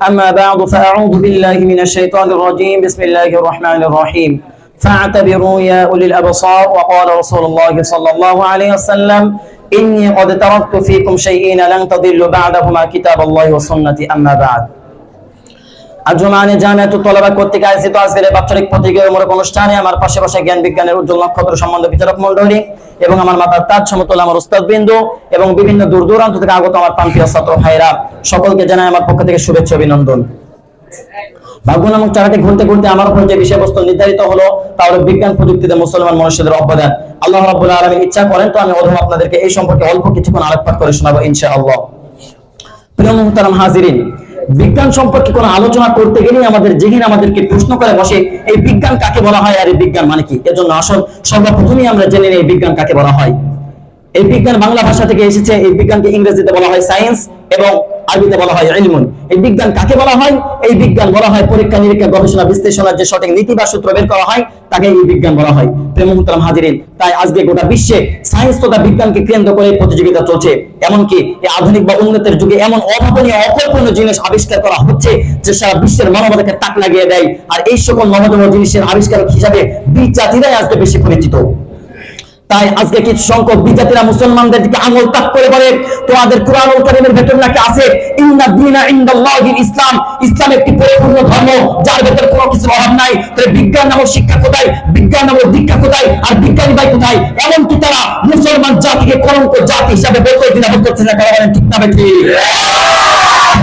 أما بعد فأعوذ بالله من الشيطان الرجيم بسم الله الرحمن الرحيم فاعتبروا يا أولي الأبصار وقال رسول الله صلى الله عليه وسلم إني قد تركت فيكم شيئين لن تضلوا بعدهما كتاب الله وسنتي أما بعد আজমানে জামিয়াতু তলাবা কর্তৃক আয়োজিত আজকের এই বাৎসরিক প্রতিযোগিতামূলক অনুষ্ঠানে আমার পাশে বসে জ্ঞান বিজ্ঞানের উজ্জ্বল নক্ষত্র সম্বন্ধ বিচারক মন্ডলী এবং আমার মাতার তাজ সমতুল আমার উস্তাদ বিন্দু এবং বিভিন্ন দূর দূরান্ত থেকে আগত আমার প্রান্তীয় ছাত্র ভাইরা সকলকে জানাই আমার পক্ষ থেকে শুভেচ্ছা, অভিনন্দন। ভাগ্য নামক চারাটি ঘুরতে ঘুরতে আমার উপর যে বিষয়বস্তু নির্ধারিত হলো, তা হলো বিজ্ঞান প্রযুক্তিতে মুসলমান মনুষ্যদের অবদান। আল্লাহ রাব্বুল আলামিন ইচ্ছা করেন তো আমি অধম আপনাদেরকে এই সম্পর্কে অল্প কিছুক্ষণ আলোকপাত করে শোনাবো, ইনশাআল্লাহ। প্রিয় মুহতারাম হাজিরিন বিজ্ঞান সম্পর্কে কোনো আলোচনা করতে গেলেই আমাদের জেহিন আমাদেরকে প্রশ্ন করে বসে, এই বিজ্ঞান কাকে বলা হয়? আর এই বিজ্ঞান মানে কি? এজন্য আসল সর্বপ্রথমেই আমরা জেনে নিই বিজ্ঞান কাকে বলা হয়। এই বিজ্ঞান বাংলা ভাষা থেকে এসেছে, এই বিজ্ঞানকে ইংরেজিতে বলা হয় সায়েন্স এবং আরবিতে বলা হয় ইলমুন। এই বিজ্ঞান কাকে বলা হয়? এই বিজ্ঞান বলা হয় পরীক্ষা, নিরীক্ষা, গবেষণা বিশ্লেষণের যে সঠিক নীতি বা সূত্র বের করা হয় তাকে এই বিজ্ঞান বলা হয়। প্রেম মুহতারাম হাজিরিন, তাই আজকে গোটা বিশ্বে সায়েন্স তথা বিজ্ঞানকে কেন্দ্র করে প্রতিযোগিতা চলছে। এমনকি এই আধুনিক বা উন্নতের যুগে এমন অভাবনীয়, অকল্পনীয় জিনিস আবিষ্কার করা হচ্ছে যে সারা বিশ্বের মানবতাকে তাক লাগিয়ে দেয়। আর এই সকল নবতম জিনিসের আবিষ্কারক হিসাবে বীর জাতিরাই আজকে বেশি পরিচিত। তাই আজকে কিছু সংখ্যক বিজাতিরা মুসলমানদের দিকে আঙুল তাক করে বলে, তোমাদের কোরআনুল কারীমের ভেতর নাকি আছে? ইন্না দীনা ইনদাল্লাহিল ইসলাম। ইসলাম একটি পরিপূর্ণ ধর্ম, যার ভেতর কোনো কিছু অভাব নাই। তাহলে বিজ্ঞান নামক শিক্ষা কোথায়? বিজ্ঞান নামক দীক্ষা কোথায়? আর বিজ্ঞানী ভাই কোথায়? এমনকি তারা মুসলমান জাতিকে কলঙ্ক জাতি হিসাবে বলতে দিনা করছে না কারণ ঠিক না ঠিক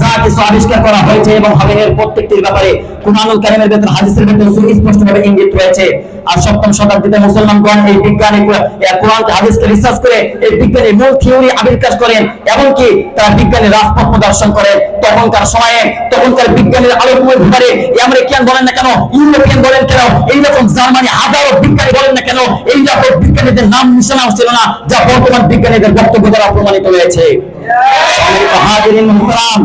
যা কিছু আবিষ্কার করা হয়েছে এবং হবে এর প্রত্যেকটির ব্যাপারে কুরআনুল কারীমের ভেতর, হাদিসের ভেতর সুস্পষ্টভাবে ইঙ্গিত রয়েছে। আর সপ্তম শতাব্দীতে মুসলমানগণ এই বিজ্ঞানী কোরআন হাদিসকে রিসার্চ করে এই বিজ্ঞানের মূল থিওরি আবিষ্কার করেন, এমনকি তারা বিজ্ঞানের রাজপথ প্রদর্শন করেন। তখনকার সময়ে, তখনকার বিজ্ঞানের আলোকময় ব্যাপারে আমেরিকান বলেন না কেন, ইউরোপিয়ান বলেন কেন এইরকম জার্মানি হাজারো বিজ্ঞানী বলেন না কেন, এই রকম বিজ্ঞানীদের নাম নিশানাও ছিল না, যা বর্তমান বিজ্ঞানীদের বক্তব্য দ্বারা প্রমাণিত হয়েছে। হাজিরিন মুহতারাম।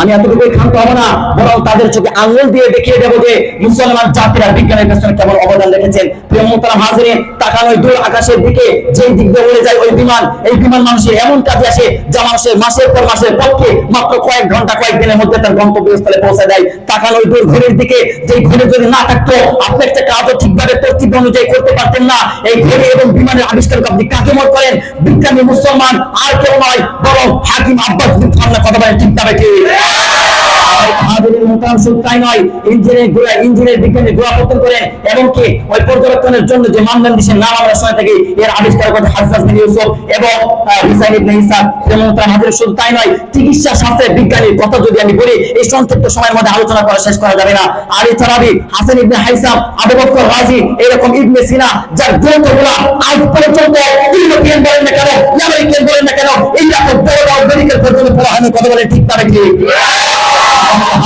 আমি এতটুকুই ক্ষান্ত হব না, বরং তাদের চোখে আঙুল দিয়ে দেখিয়ে দেবো যে মুসলমান জাতিরা বিজ্ঞানের পেছনে কেমন অবদান রেখেছেন। প্রিয় মোহতারাম হাজিরে তাকানো দূর আকাশের দিকে, যেই দিক দিয়ে উড়ে যায় ওই বিমান, এই বিমান মানুষের এমন কাজে আসে যা মানুষের মাসের পর মাসের পক্ষে মাত্র কয়েক ঘণ্টা, কয়েক দিনের মধ্যে তার গন্তব্যস্থলে পৌঁছে দেয়। তাকানো দূর ঘড়ির দিকে, যেই ঘড়ি যদি না থাকতো, আপনি একটা কাজও ঠিকভাবে তর্তিব অনুযায়ী করতে পারতেন না। এই ঘড়ি এবং বিমানের আবিষ্কার আপনি কাকে মত করেন? বিজ্ঞানী মুসলমান আর কেউ নয়, বরং হাকিম আব্বাস কথা বলেন ঠিক তবে কি হাজিরের মোকাম শুধু তাই নয়। ইঞ্জিনের গোড়া ইঞ্জিনের বিজ্ঞানী গোড়াপত্তন করেন এমনকি ওই পর্যবেক্ষণের জন্য যে মানদণ্ড দিশের নাম আমরা শুনে থাকি এর আবিষ্কার করতে হাসাস বিন ইউসুফ এবং হুসাইন ইবনে ইসা তার হাজির শুধু তাই নয়, চিকিৎসা শাস্ত্রের বিজ্ঞানীর কথা যদি আমি বলি, এই সংক্ষিপ্ত সময়ের মধ্যে আলোচনা করা শেষ করা যাবে না। আর এছাড়াবি হাসান ইবনে হাইসাম আবু বকর রাজি, এরকম ইবনে সিনা, যার গ্রন্থগুলো আজ পর্যন্ত ইউরোপিয়ান বলেন না কেন, আমেরিকান বলেন না কেন, এই রকম বড় বড় মেডিকেল পর্যন্ত পড়া হয় কথা বলে ঠিক তারা কি?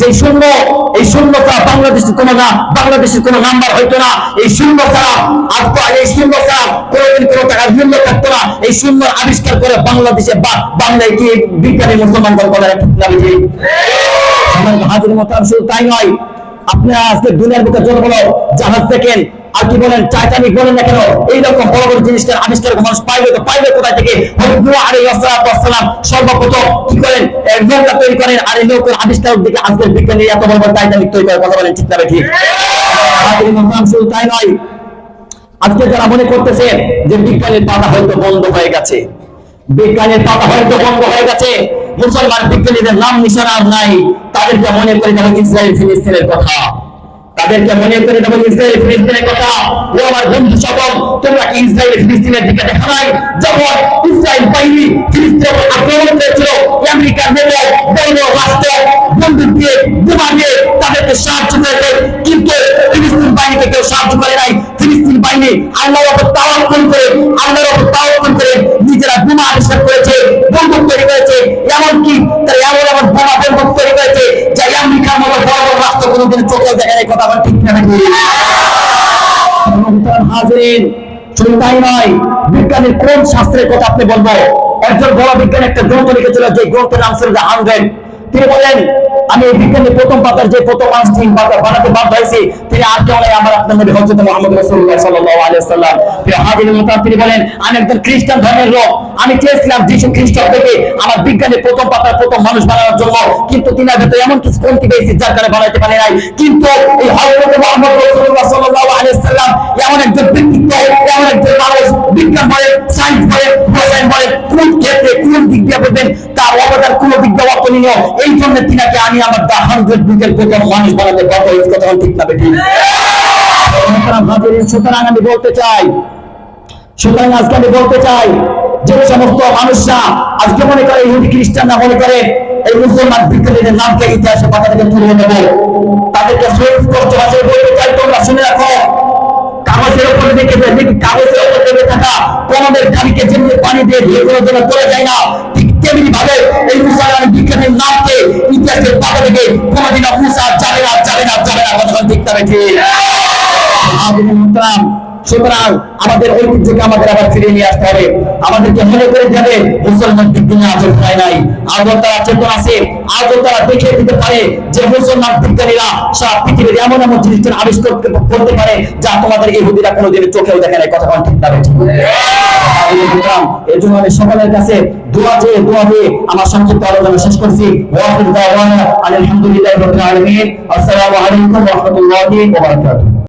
যে শূন্য, এই শূন্য ছাড়া বাংলাদেশের কোনো না, বাংলাদেশের কোনো নাম্বার হইতো না। এই শূন্য ছাড়া আজকে এই শূন্য ছাড়া কোনোদিন কোনো টাকার মূল্য থাকতো না। এই শূন্য আবিষ্কার করে বাংলাদেশে বা বাংলায় কি বিজ্ঞানী মুসলমান গল্প হাজির মতো শুধু তাই নয় আপনারা আজকে দুনিয়ার বুকে জোর জাহাজ দেখেন আর কি বলেন, টাইটানিক বলেন না কেন, এইরকম বড় বড় জিনিসটার আবিষ্কার মানুষ পাইবে তো পাইবে কোথায় থেকে? সালাম সর্বপ্রথম কি করেন? নৌকা তৈরি করেন আর এই নৌকার আবিষ্কার দিকে আজকের বিজ্ঞানী এত বড় বড় টাইটানিক তৈরি করে কথা বলেন, ঠিক না শুধু তাই নয়, আজকে যারা মনে করতেছে যে বিজ্ঞানের পাতা হয়তো বন্ধ হয়ে গেছে, বিজ্ঞানের পাতা হয়তো বন্ধ হয়ে গেছে, মুসলমান বিজ্ঞানীদের নাম নিশানা নাই, তাদেরকে মনে করে যেমন ইসরায়েল ফিলিস্তিনের কথা। তাদেরকে মনে করে যেমন ইসরায়েল ফিলিস্তিনের কথা। ও আমার বন্ধু সকল তোমরা কি ইসরায়েল ফিলিস্তিনের দিকে দেখা নাই? যখন ইসরায়েল বাহিনী ফিলিস্তিনের আক্রমণ করেছিল, আমেরিকার নেতা বড় রাষ্ট্র বন্দুক দিয়ে বোমা দিয়ে তাদেরকে সাহায্য করেছে। কিন্তু ইসরায়েলকে কেউ সাহায্য করে নাই। ফিলিস্তিন বাহিনী আল্লাহর উপর তাওয়াক্কুল করে আল্লাহর হাজিরিন তাই নয় বিজ্ঞানের কোন শাস্ত্রের কথা আপনি বলব একজন বড় বিজ্ঞানী একটা গ্রন্থ লিখেছিল যে গ্রন্থের নাম ছিল তিনি বলেন আমি এই বিজ্ঞানের প্রথম পাতার যে প্রথম মানুষ পাতা বানাতে বাধ্য হয়েছি, তিনি আর কেউ নয় আমার আপনার নবী হযরত মুহাম্মদ রাসূলুল্লাহ সাল্লাল্লাহু আলাইহি সাল্লাম। প্রিয় হাজিরিন মোহতারাম তিনি বলেন, আমি একজন খ্রিস্টান ধর্মের লোক। আমি চেয়েছিলাম যিশু খ্রিস্ট থেকে আমার বিজ্ঞানের প্রথম পাতার প্রথম মানুষ বানানোর জন্য, কিন্তু তিনার ভেতরে এমন কিছু কমতি পেয়েছি যার কারণে বানাইতে পারি নাই। কিন্তু এই হযরত মুহাম্মদ রাসূলুল্লাহ সাল্লাল্লাহু আলাইহি সাল্লাম এমন একজন ব্যক্তিত্ব, এমন একজন মানুষ, বিজ্ঞান বলে সায়েন্স বলে রসায়ন বলে, কোন ক্ষেত্রে কোন দিক দিয়ে বলবেন, তার অবদান কোন দিক দিয়ে অতুলনীয় এই জন্য তিনাকে আমি আমার দা হান্ড্রেড বুকের প্রথম মানুষ বানাতে পারব, এই কথা ঠিক না বেঠিক সুতরাং আমি বলতে চাই, সুতরাং আজকে আমি বলতে চাই যে সমস্ত মানুষরা আজকে মনে করে ইহুদি খ্রিস্টানরা মনে করে এই মুসলমান বিজ্ঞানীদের নামকে ইতিহাসে পাতা থেকে তুলে নেব। তাদেরকে সুস্পষ্ট ভাষায় বলতে চাই, তোমরা শুনে রাখো, কাগজের উপরে দেখে কাগজের উপরে দেখে থাকা কলমের খালিকে যেমনি পানি দিয়ে ধুয়ে কোনো জন্য করে যায় না ঠিক ভাবে এই বিজ্ঞানীর নামকে মুসা যাবে না যাবে না যাবে না কথা সুতরাং আমাদের ঐতিহ্যকে আমাদের আবার নিয়ে আসতে হবে। আমাদেরকে মনে করে যাবে, মুসলমান নাই। তারা চেতন আছে তারা দেখিয়ে দিতে পারে যে মুসলমান বিজ্ঞানীরা সারা পৃথিবীর এমন এমন জিনিসের আবিষ্কার করতে- পারে যা তোমাদের ইহুদিরা কোনোদিন চোখেও দেখে নাই কথা ঠিক না? এর জন্য আমি সকলের কাছে দোয়া চেয়ে দোয়া দিয়ে আমার সংক্ষিপ্ত আলোচনা শেষ করছি। ওয়া আখিরু দাওয়ানা আলহামদুলিল্লাহি রাব্বিল আলামিন। আসসালামু আলাইকুম ওয়া